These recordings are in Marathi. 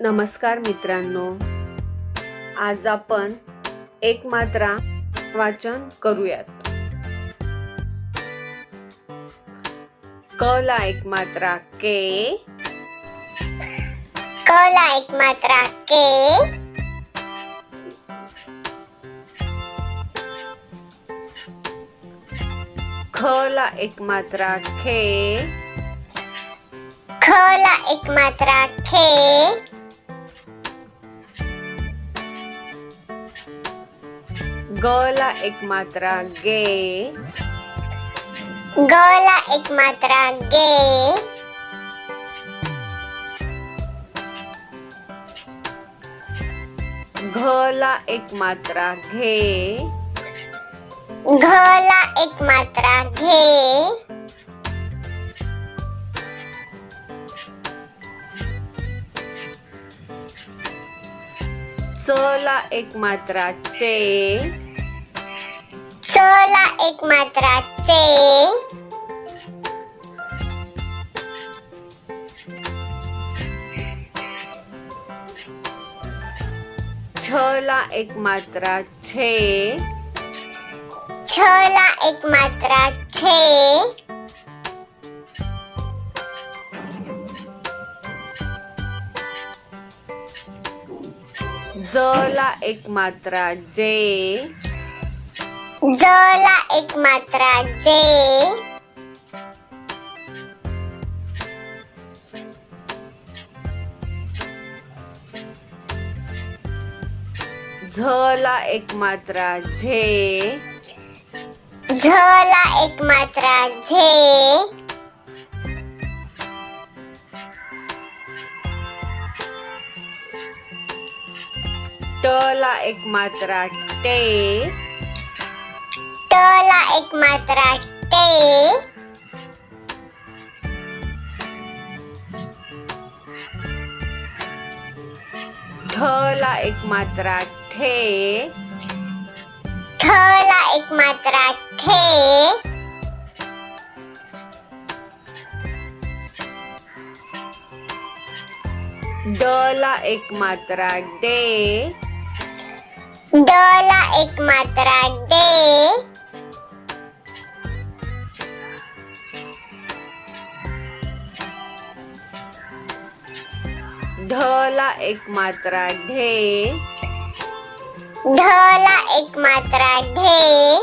नमस्कार मित्रांनो. आज आपण एक मात्रा वाचन करूयात. क ला एक मात्रा के. क ला एक मात्रा के. ख ला एक मात्रा खे ख ला एक मात्रा खे ग ला एक मात्रा गे ग ला एक मात्रा गे घ ला एक मात्रा घे घ ला एक मात्रा घे च ला एक मात्रा चे च ला एक मात्रा चे छ ला एक मात्रा छे छ ला एक मात्रा छे ज ला एक मात्रा जे ज ला एक मात्रा जे झ ला एक मात्रा झे झ ला एक मात्रा झे ट ला एक मात्रा टे ट ला एकमात्र ते ढ ला एकमात्र ठे ठ ला एकमात्र ठे ड ला एकमात्र डे ड ला एकमात्र ढ ला एक मात्रा ढे। ढ ला एक मात्रा ढे।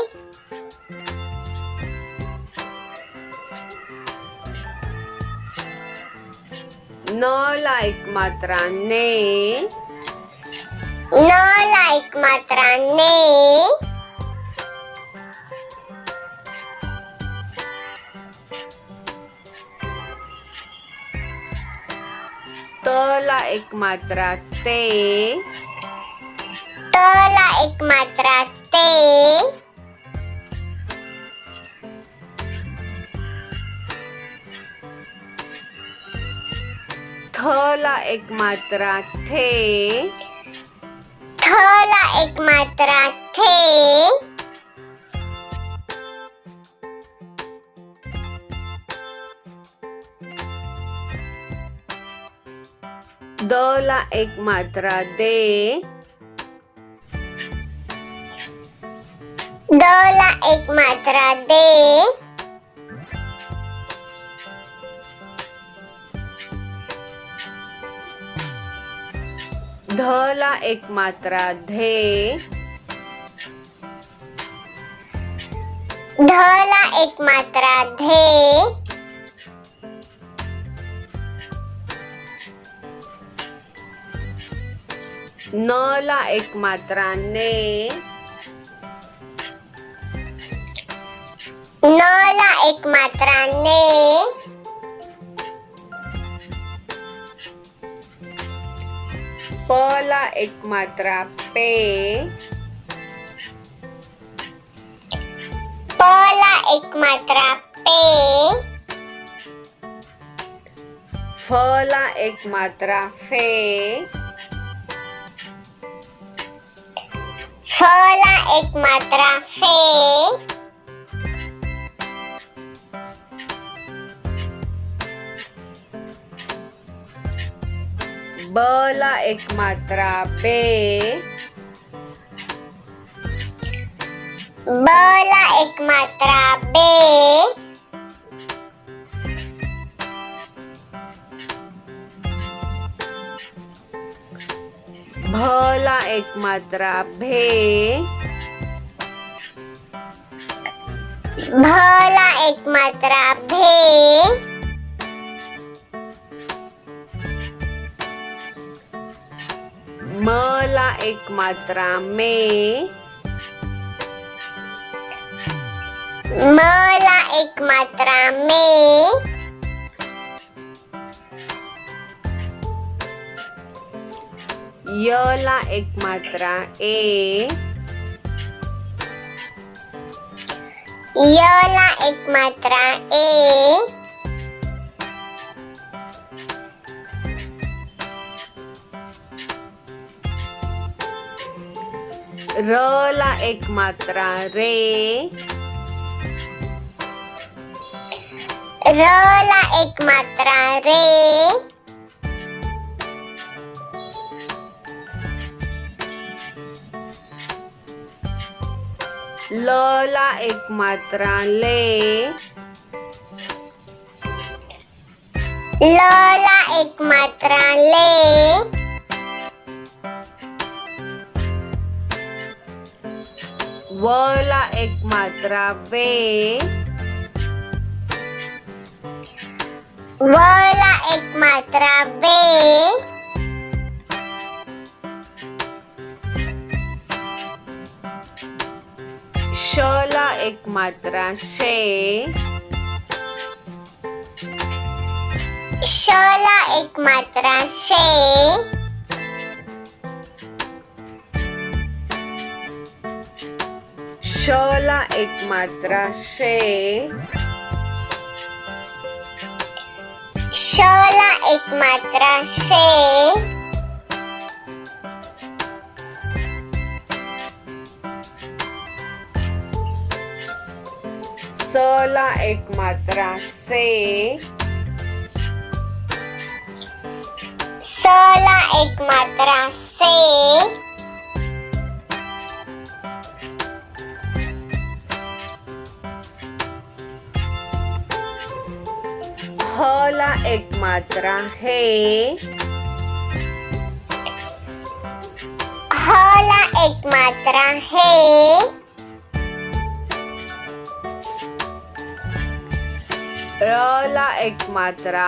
न ला एक मात्रा ने। न ला एक मात्रा ने। ला एक मात्रा ते त ला एक मात्रा ते थ ला एक मात्रा थे थ ला एक मात्रा थे द ला एक मात्रा दे द ला एक मात्रा दे ध ला एक मात्रा धे ध ला एक मात्रा धे no la encontraré. No la encontraré. Pola pues ekmatrape. Pola pues ekmatrape. Pues Fola ekmatrafe. Fola ekmatrafe. फ ला एक मात्रा फे फ ला एक मात्रा फे ब ब ला एक मात्रा बे ब ला एक मात्रा बे भ ला एक मात्रा भे भ ला एक मात्रा भे म ला एक मात्रा मे म ला य ला एक मात्रा. ए. य ला एक मात्रा. ए. र ला एक मात्रा. रे. र ला एक मात्रा. रे. લલા એકમાત્ર લે લલા એકમાત્ર લે વલા એકમાત્ર વે વલા એકમાત્ર વે श ला एक मात्रा शे. श ला एक मात्रा शे. श ला एक मात्रा शे. श ला एक मात्रा शे. स ला एक मात्रा से स ला एक मात्रा से ह ला एक मात्रा हे ह ला एक मात्रा हे र ला एक मात्रा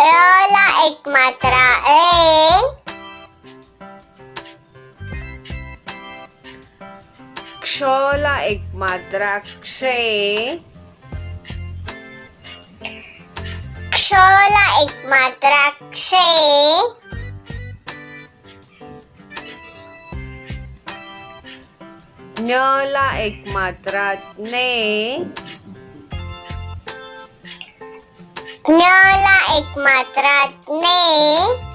र ला एक मात्रा ए. क्ष ला एक मात्रा क्षे. एक मात्रा क्षे. ला एक मात्रात ने ज्ञ ला एक मात्रात ने